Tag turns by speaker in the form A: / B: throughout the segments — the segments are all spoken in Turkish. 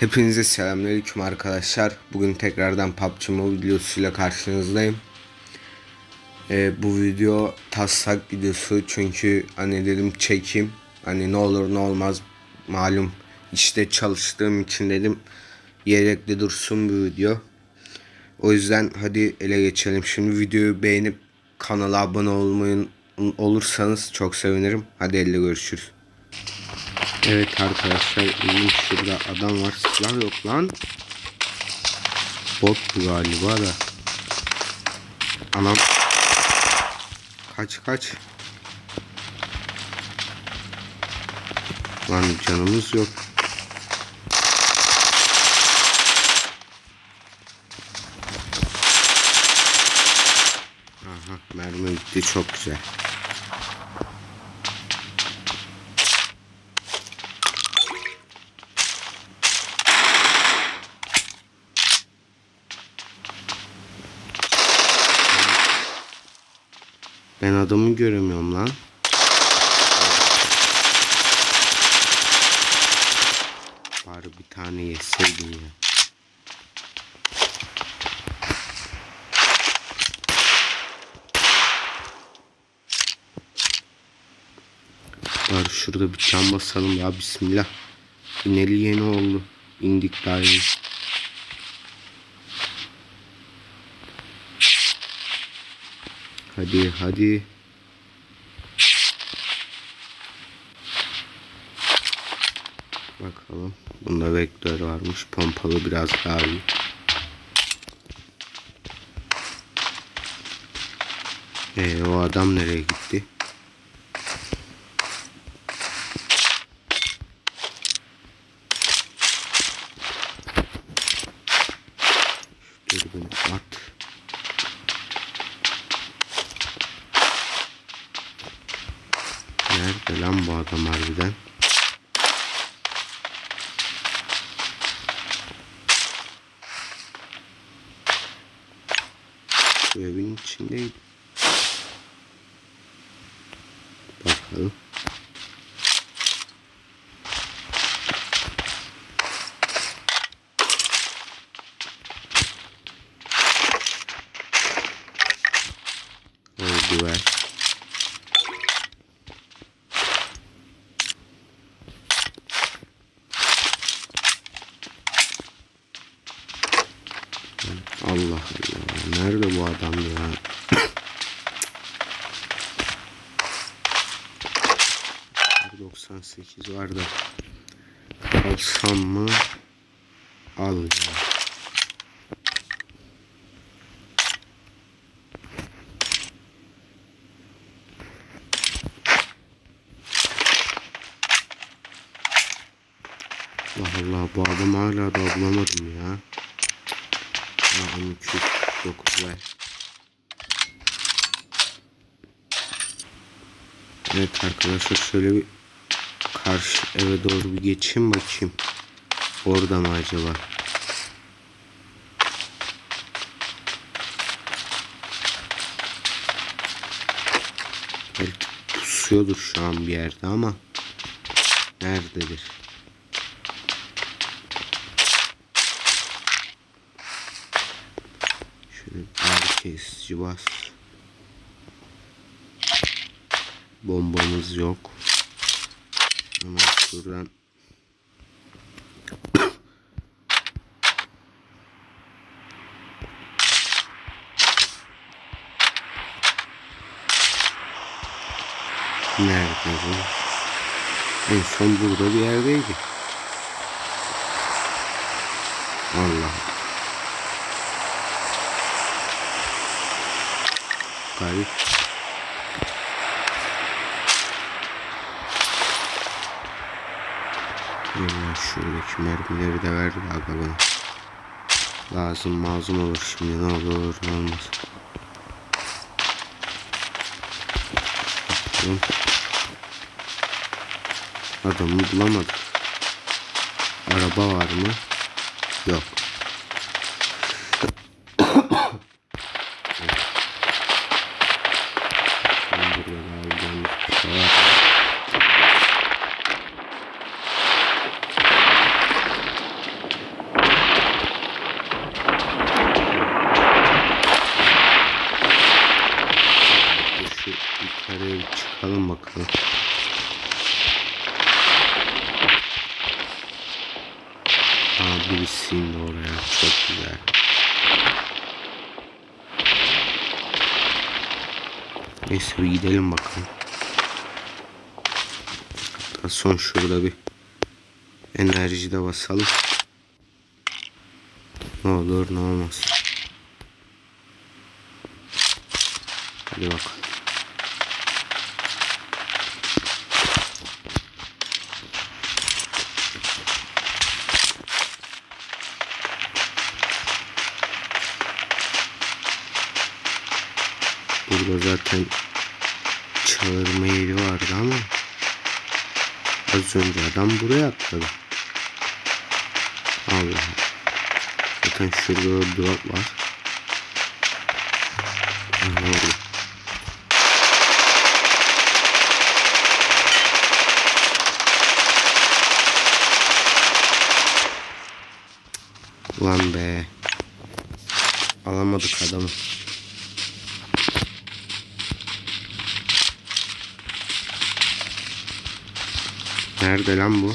A: Hepinize selamünaleyküm arkadaşlar. Bugün tekrardan PUBG Mobile videosuyla karşınızdayım. Ee, bu video taslak videosu çünkü hani dedim çekeyim. Hani ne olur ne olmaz malum işte çalıştığım için dedim yedekli dursun bu video. O yüzden hadi ele geçelim. Şimdi videoyu beğenip kanala abone olmayı olursanız çok sevinirim. Hadi elle görüşürüz. Evet arkadaşlar iyiyim şurada adam var silah yok lan. Bot galiba da. Anam. Kaç kaç. Lan canımız yok. Aha mermi bitti çok güzel. Ben adamı göremiyorum lan. Bari bir tane yeseydim ya. Bari şurada bir çam basalım ya bismillah. İneli yeni oldu. İndik daha yeni. Hadi hadi. Bakalım. Bunda vektör varmış. Pompalı biraz daha iyi. Ee, o adam nereye gitti? Nerede lan bu adam harbiden? Şu evin içindeydi. Bakalım. Oldu ver. Allah Allah. Nerede bu adam ya? ...98 var da... ...alsam mı... ...al ya. Allah Allah bu adam hala da bulamadım ya. Ya 1209 ver. Evet arkadaşlar şöyle bir karşı eve doğru bir geçeyim bakayım. Orada mı acaba? Belki pusuyordur şu an bir yerde ama nerededir? Şöyle ağrı kesici bas. Bombamız yok. Hemen şuradan Nerede bu? En son burada bir yerdeydi. Allah. Garip. Hemen şuradaki mermileri de verdi aga bana. Lazım mazım olur şimdi ne olur ne olmaz. Bakalım. Adamı bulamadık. Araba var mı? Yok. Şimdi buraya alacağımız bir şey var. Aa birisi indi oraya. Çok güzel. Neyse bir gidelim bakalım. Hatta son şurada bir enerji de basalım. Ne olur ne olmaz. Hadi bakalım. Burada zaten çağırma yeri vardı ama az önce adam buraya atladı. Allah. Zaten şurada da drop var. Orada. Ulan be. Alamadık adamı. Nerede lan bu?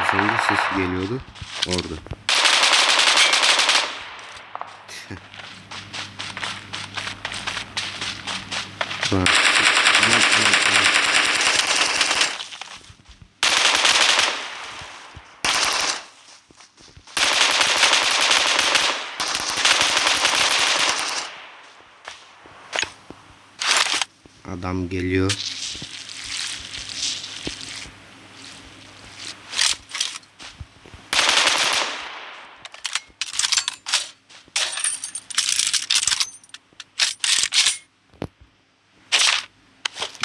A: Az önce sesi geliyordu. Orada. Bak. Adam geliyor.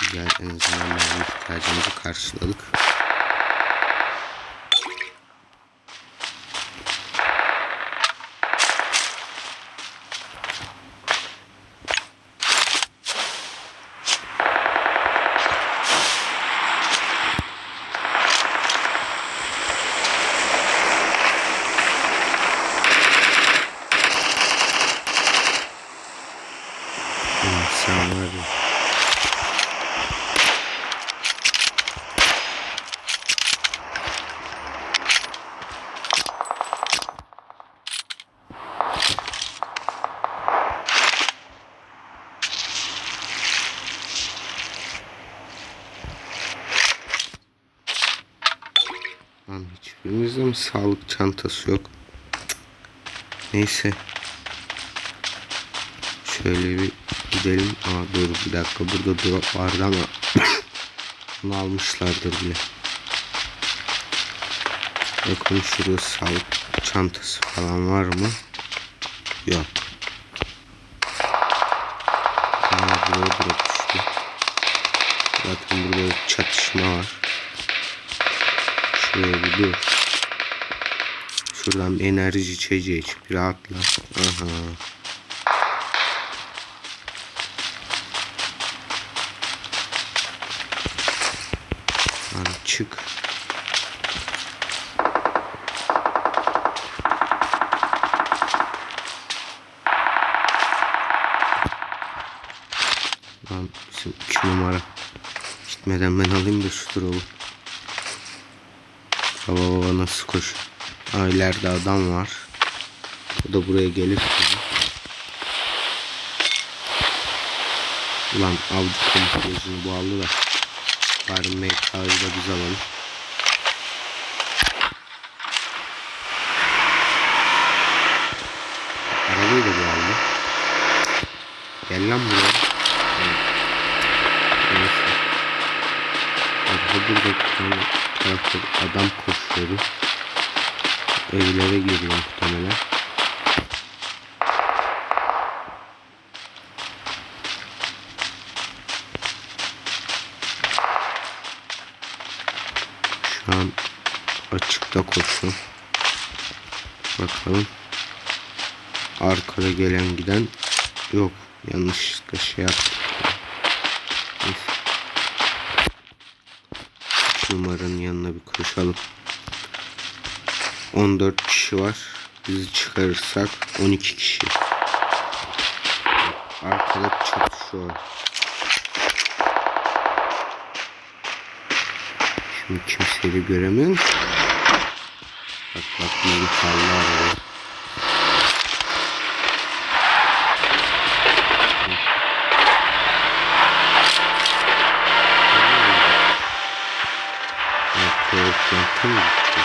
A: Güzel en azından ihtiyacımızı karşıladık. Evet, sen var ya. Lan mi sağlık çantası yok? Neyse. Şöyle bir gidelim. Aa dur bir dakika burada drop vardı ama bunu almışlardır bile. Bakın şurada sağlık çantası falan var mı? Yok. Aa drop Şuradan bir enerji içeceği iç. Rahatla. Aha. Lan çık. Lan bizim iki numara. Gitmeden ben alayım da şu drop'u. Baba baba nasıl koş? Aa ileride adam var. O da buraya gelir. Ulan avcı bu aldı da. Bari MK'yı da biz alalım. Arabayı da bu aldı. Gel lan buraya. Neyse. Arka burada bir adam koşuyordu. Evlere giriyor muhtemelen. Şu an açıkta koşuyor. Bakalım. Arkada gelen giden yok. Yanlışlıkla şey yaptık. Neyse. Şu numaranın yanına bir koşalım. 14 kişi var. Bizi çıkarırsak 12 kişi. Arkada çatışıyor. Şimdi kimseyi de göremiyorum. Bak bak bizim karlar var. Korkuyorum.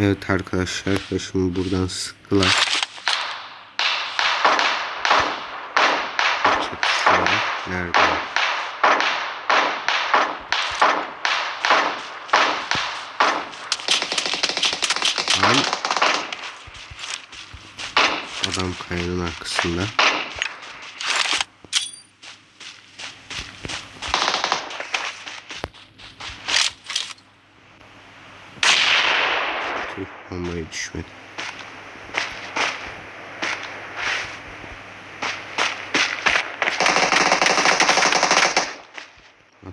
A: Evet arkadaşlar şimdi buradan sıktılar. Nerede? Adam kayanın arkasında. Düşmedi.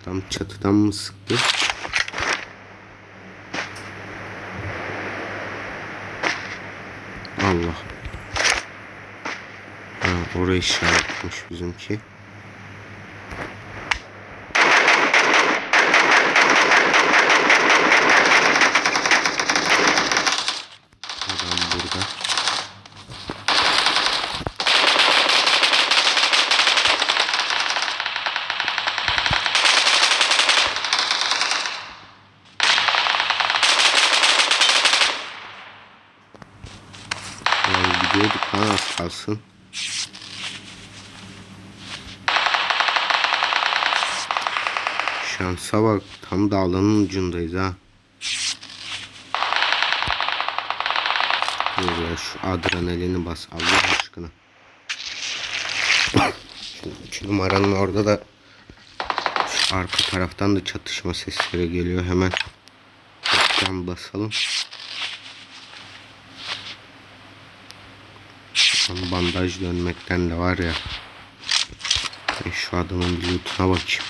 A: Adam çatıdan mı sıktı? Allah. Ha, orayı işaretmiş bizimki. Adam burada. Yani az kalsın. Şansa bak tam dağlanın ucundayız ha. Ya şu adrenalini bas Allah aşkına. Şu üç numaranın orada da arka taraftan da çatışma sesleri geliyor hemen. Ekran basalım. Lan bandaj dönmekten de var ya. Ben şu adamın bir lootuna bakayım.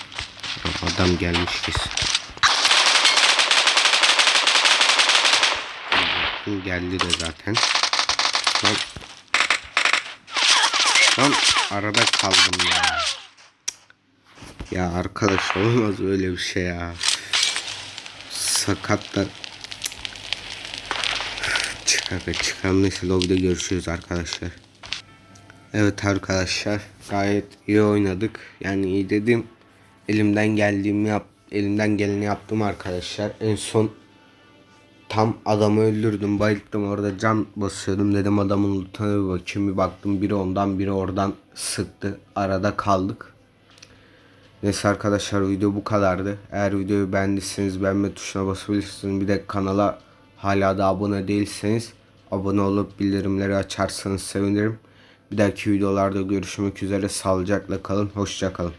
A: Adam gelmiş kesin. Geldi de zaten. Lan. Lan arada kaldım ya. Ya arkadaş olmaz öyle bir şey ya. Sakat da Çıkar çıkalım neyse lobide görüşürüz arkadaşlar. Evet arkadaşlar gayet iyi oynadık. Yani iyi dedim. Elimden geldiğimi yap elimden geleni yaptım arkadaşlar. En son tam adamı öldürdüm bayılttım orada can basıyordum dedim adamın lootuna bir bakayım bir baktım biri ondan biri oradan sıktı arada kaldık. Neyse arkadaşlar video bu kadardı. Eğer videoyu beğendiyseniz beğenme tuşuna basabilirsiniz. Bir de kanala hala da abone değilseniz abone olup bildirimleri açarsanız sevinirim. Bir dahaki videolarda görüşmek üzere. Sağlıcakla kalın. Hoşça kalın.